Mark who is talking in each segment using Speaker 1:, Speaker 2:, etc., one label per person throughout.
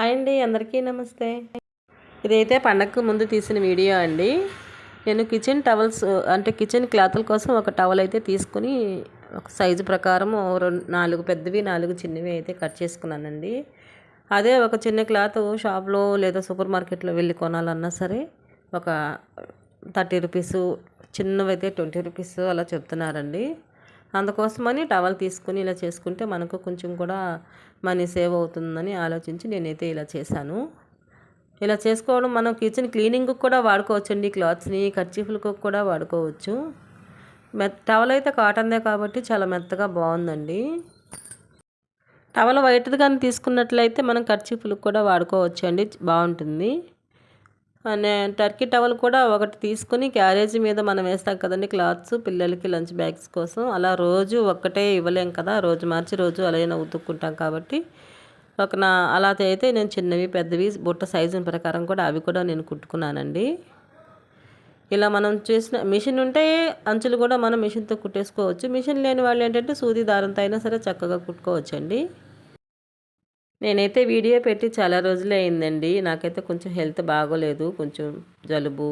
Speaker 1: Hi అండి అందరికీ నమస్తే. ఇదైతే పండగకు ముందు తీసిన వీడియో అండి. నేను కిచెన్ టవల్స్ అంటే కిచెన్ క్లాతుల కోసం ఒక టవల్ అయితే తీసుకుని ఒక సైజు ప్రకారం రెండు నాలుగు పెద్దవి నాలుగు చిన్నవి అయితే కట్ చేసుకున్నానండి. అదే ఒక చిన్న క్లాత్ షాప్లో లేదా సూపర్ మార్కెట్లో వెళ్ళి కొనాలన్నా సరే ఒక థర్టీ రూపీస్ చిన్నవైతే ట్వంటీ రూపీస్ అలా చెప్తున్నారండి. అందుకోసమని టవల్ తీసుకుని ఇలా చేసుకుంటే మనకు కొంచెం కూడా మనీ సేవ్ అవుతుందని ఆలోచించి నేనైతే ఇలా చేశాను. ఇలా చేసుకోవడం మనం కిచెన్ క్లీనింగ్కి కూడా వాడుకోవచ్చండి క్లాత్స్ని ఖర్చీఫ్లకు కూడా వాడుకోవచ్చు. మెత్ టవల్ అయితే కాటన్దే కాబట్టి చాలా మెత్తగా బాగుందండి. టవల్ వైట్ది కానీ తీసుకున్నట్లయితే మనం ఖర్చీఫ్లకు కూడా వాడుకోవచ్చు అండి బాగుంటుంది. టర్కీ టవల్ కూడా ఒకటి తీసుకుని క్యారేజ్ మీద మనం వేస్తాం కదండి క్లాత్స్ పిల్లలకి లంచ్ బ్యాగ్స్ కోసం. అలా రోజు ఒక్కటే ఇవ్వలేం కదా. రోజు మార్చి రోజు అలాగే ఉతుక్కుంటాం కాబట్టి. ఒక నా అలా అయితే నేను చిన్నవి పెద్దవి బుట్ట సైజు ప్రకారం కూడా అవి కూడా నేను కుట్టుకున్నానండి. ఇలా మనం చేసిన మిషన్ ఉంటే అంచులు కూడా మనం మిషన్తో కుట్టేసుకోవచ్చు. మిషన్ లేని వాళ్ళు ఏంటంటే సూది దారంతో అయినా సరే చక్కగా కుట్టుకోవచ్చండి. నేనైతే వీడియో పెట్టి చాలా రోజులే అయిందండి. నాకైతే కొంచెం హెల్త్ బాగోలేదు. కొంచెం జలుబు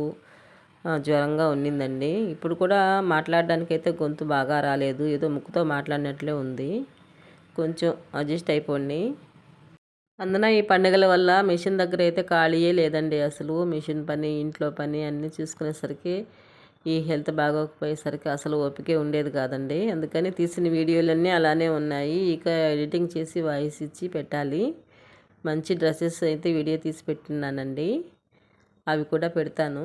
Speaker 1: జ్వరంగా ఉన్నిందండి. ఇప్పుడు కూడా మాట్లాడడానికి అయితే గొంతు బాగా రాలేదు. ఏదో ముక్కుతో మాట్లాడినట్లే ఉంది. కొంచెం అడ్జస్ట్ అయిపోండి. అందున ఈ పండుగల వల్ల మిషన్ దగ్గర అయితే ఖాళీయే లేదండి అసలు. మిషన్ పని ఇంట్లో పని అన్నీ చూసుకునేసరికి ఈ హెల్త్ బాగోకపోయేసరికి అసలు ఓపికే ఉండేది కాదండి. అందుకని తీసిన వీడియోలన్నీ అలానే ఉన్నాయి. ఇక ఎడిటింగ్ చేసి వాయిస్ ఇచ్చి పెట్టాలి. మంచి డ్రెస్సెస్ అయితే వీడియో తీసి పెట్టినానండి అవి కూడా పెడతాను.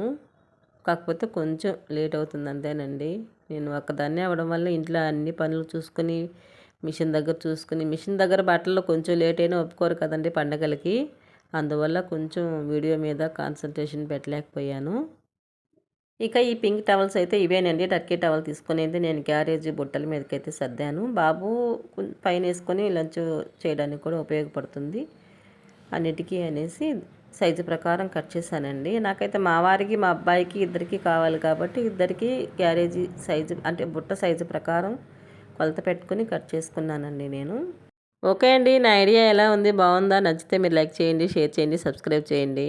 Speaker 1: కాకపోతే కొంచెం లేట్ అవుతుంది అంతేనండి. నేను ఒక్కదాన్నే అవ్వడం వల్ల ఇంట్లో అన్ని పనులు చూసుకొని మిషన్ దగ్గర చూసుకుని మిషన్ దగ్గర బట్టల్లో కొంచెం లేట్ అయినా ఒప్పుకోరు కదండి పండగలకి. అందువల్ల కొంచెం వీడియో మీద కాన్సన్ట్రేషన్ పెట్టలేకపోయాను. ఇక ఈ పింక్ టవల్స్ అయితే ఇవేనండి. టర్కీ టవల్ తీసుకునేది నేను క్యారేజ్ బుట్టల మీదకైతే సర్దాను. బాబు పైన వేసుకొని లంచ్ చేయడానికి కూడా ఉపయోగపడుతుంది. అన్నిటికీ అనేసి సైజు ప్రకారం కట్ చేశానండి. నాకైతే మా వారికి మా అబ్బాయికి ఇద్దరికి కావాలి కాబట్టి ఇద్దరికి క్యారేజీ సైజు అంటే బుట్ట సైజు ప్రకారం కొలత పెట్టుకుని కట్ చేసుకున్నానండి నేను. ఓకే అండి. నా ఐడియా ఎలా ఉంది? బాగుందా? నచ్చితే మీరు లైక్ చేయండి షేర్ చేయండి సబ్స్క్రైబ్ చేయండి.